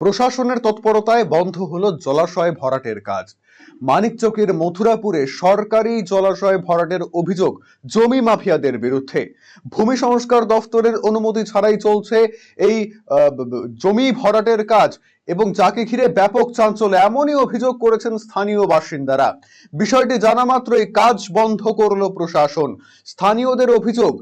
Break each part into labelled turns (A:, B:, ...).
A: প্রশাসনের তৎপরতায় বন্ধ হলো জলাশয় ভরাটের কাজ। মানিকচকের মথুরাপুরে সরকারি জলাশয় ভরাটের অভিযোগ জমি মাফিয়াদের বিরুদ্ধে। ভূমি সংস্কার দফতরের অনুমতি ছাড়াই চলছে এই জমি ভরাটের কাজ এবং যাকে ঘিরে ব্যাপক চাঞ্চল্য, এমনই অভিযোগ করেছেন স্থানীয় বাসিন্দারা। বিষয়টি জানা মাত্রই কাজ বন্ধ করল প্রশাসন। স্থানীয়দের অভিযোগ,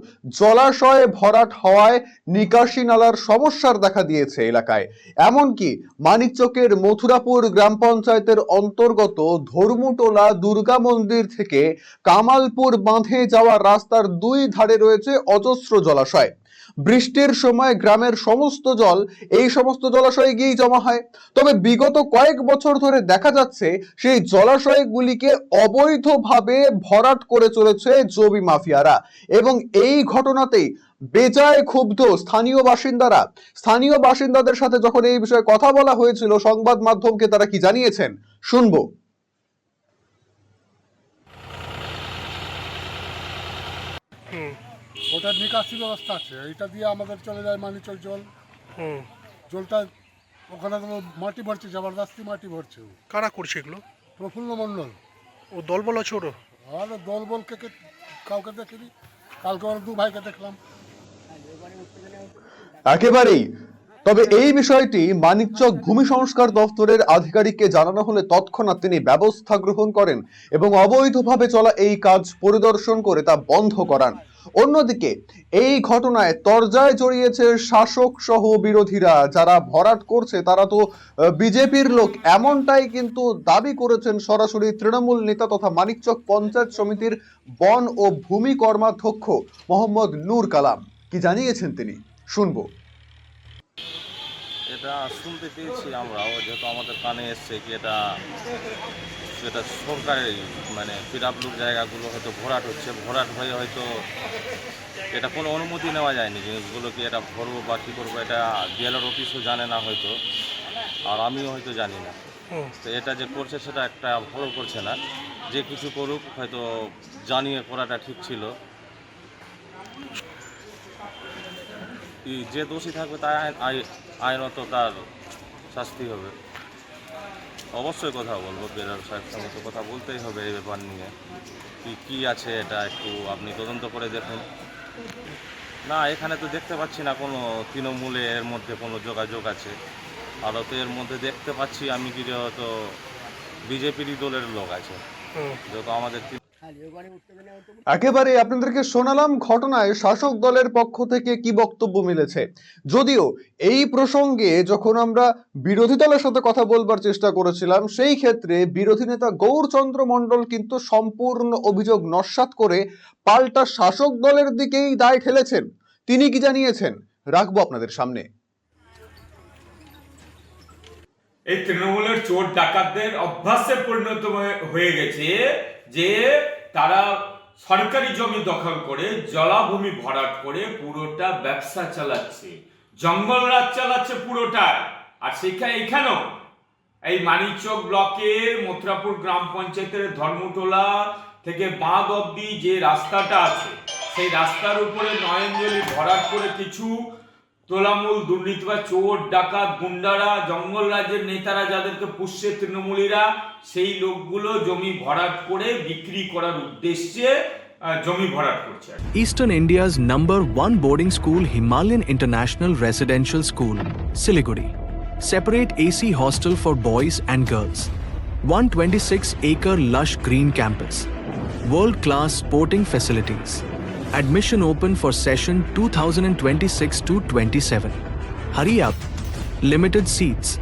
A: জলাশয়ে ভরাট হওয়ায় নিকাশি নালার সমস্যার দেখা দিয়েছে এলাকায়। এমনকি মানিকচকের মথুরাপুর গ্রাম পঞ্চায়েতের অন্তর্গত ধর্মটোলা দুর্গা মন্দির থেকে কামালপুর বাঁধে যাওয়া রাস্তার দুই ধারে রয়েছে অজস্র জলাশয়। বৃষ্টির সময় গ্রামের সমস্ত জল এই সমস্ত জলাশয়ে গিয়েই জমা হয়। তবে বিগত কয়েক বছর ধরে দেখা যাচ্ছে সেই জলাশয়গুলিকে অবৈধভাবে ভরাট করে চলেছে জমি মাফিয়ারা এবং এই ঘটনাতেই বেজায় ক্ষুব্ধ স্থানীয় বাসিন্দারা। স্থানীয় বাসিন্দাদের সাথে যখন এই বিষয়ে কথা বলা হয়েছিল, সংবাদ মাধ্যমকে তারা কি জানিয়েছেন? শুনব।
B: ওটার নিকাশি ব্যবস্থা আছে এটা দিয়ে আমাদের চলে যায় মানিচল জল।
C: হুম।
B: জলটা ওখানে তো মাটি ভরছে জবরদস্তি মাটি ভরছে ও।
C: কারা করছে এগুলো?
B: প্রফুল্ল মন্ডল
C: ও দলবল আছে ওরও
B: আর দল বল কে কে- কাউকে দেখিনি কালকে ওর দু ভাইকে দেখলাম।
A: একেবারেই তবে এই বিষয়টি মানিকচক ভূমি সংস্কার দফতরের আধিকারিককে জানানো হলে তৎক্ষণাৎ তিনি ব্যবস্থা গ্রহণ করেন এবং অবৈধভাবে চলা এই কাজ পরিদর্শন করে তা বন্ধ করান। অন্যদিকে, এই ঘটনায় তরজায় জড়িয়েছে শাসক সহ বিরোধীরা। যারা ভরাট করছে, তারা তো বিজেপির লোক। এমনটাই কিন্তু দাবি করেছেন সরাসরি তৃণমূল নেতা তথা মানিকচক পঞ্চায়েত সমিতির বন ও ভূমি কর্মাধ্যক্ষ মোহাম্মদ নূর কালাম। কি জানিয়েছেন তিনি? শুনব।
D: এটা শুনতে পেয়েছি আমরাও যেহেতু আমাদের কানে এসছে কি এটা এটা সরকারের মানে পিরাবলুর জায়গাগুলো হয়তো ভরাট হচ্ছে ভরাট হয়ে হয়তো এটা কোনো অনুমতি নেওয়া যায়নি জিনিসগুলো কি এটা ভরবো বা কী করব এটা বিএলআর অফিসও জানে না হয়তো আর আমিও হয়তো জানি না। তো এটা যে করছে সেটা একটা ভালো করছে না যে কিছু করুক হয়তো জানিয়ে করাটা ঠিক ছিল। যে দোষী থাকবে তার আইন- আই- আইনত তার শাস্তি হবে। অবশ্যই কথা বলব বেরার সঙ্গে তো কথা বলতেই হবে এই ব্যাপার নিয়ে। কি কী আছে এটা একটু আপনি তদন্ত করে দেখুন। না এখানে তো দেখতে পাচ্ছি না কোনো তৃণমূলে এর মধ্যে কোনো যোগাযোগ আছে। আরও তো এর মধ্যে দেখতে পাচ্ছি আমি কি হয়তো বিজেপিরই দলের লোক আছে। যত আমাদের
A: একেবারে আপনাদেরকে শোনালাম ঘটনায় শাসক দলের পক্ষ থেকে কি বক্তব্য মিলেছে। যদিও এই প্রসঙ্গে যখন আমরা বিরোধী দলের সাথে কথা বলবার চেষ্টা করেছিলাম সেই ক্ষেত্রে বিরোধী নেতা গৌরচন্দ্র মণ্ডল কিন্তু সম্পূর্ণ অভিযোগ নস্যাৎ করে পাল্টা শাসক দলের দিকেই দায় ঠেলেছেন। তিনি কি জানিয়েছেন? রাখব আপনাদের সামনে।
E: এই তৃণমূলের চোর ডাকাতদের অভ্যাসে পরিণত হয়ে গেছে যে তারা সরকারি জমি দখল করে, জলাভূমি ভরাট করে পুরোটা ব্যবসা চালাচ্ছে। জঙ্গল রাজ চালাচ্ছে পুরোটা আর সেখানে এখানেও এই মানিকচক ব্লকের মথুরাপুর গ্রাম পঞ্চায়েতের ধর্মটোলা থেকে বাঁধ অব্দি যে রাস্তাটা আছে, সেই রাস্তার উপরে নয়নজলি ভরাট করে কিছু তোলামূল দুর্নীতি বা চোর ডাকাত গুন্ডারা জঙ্গল রাজ্যের নেতারা যাদেরকে পুষছে তৃণমূলীরা সেই লোকগুলো জমি ভরাট করে বিক্রি করার উদ্দেশ্যে জমি ভরাট করছে আর কি।
F: Eastern India's number one boarding school, Himalayan International Residential School, Siliguri. Separate AC hostel for boys and girls. 126 acre lush green campus. World class sporting facilities. Admission open for session 2026 to 27. Hurry up. Limited seats.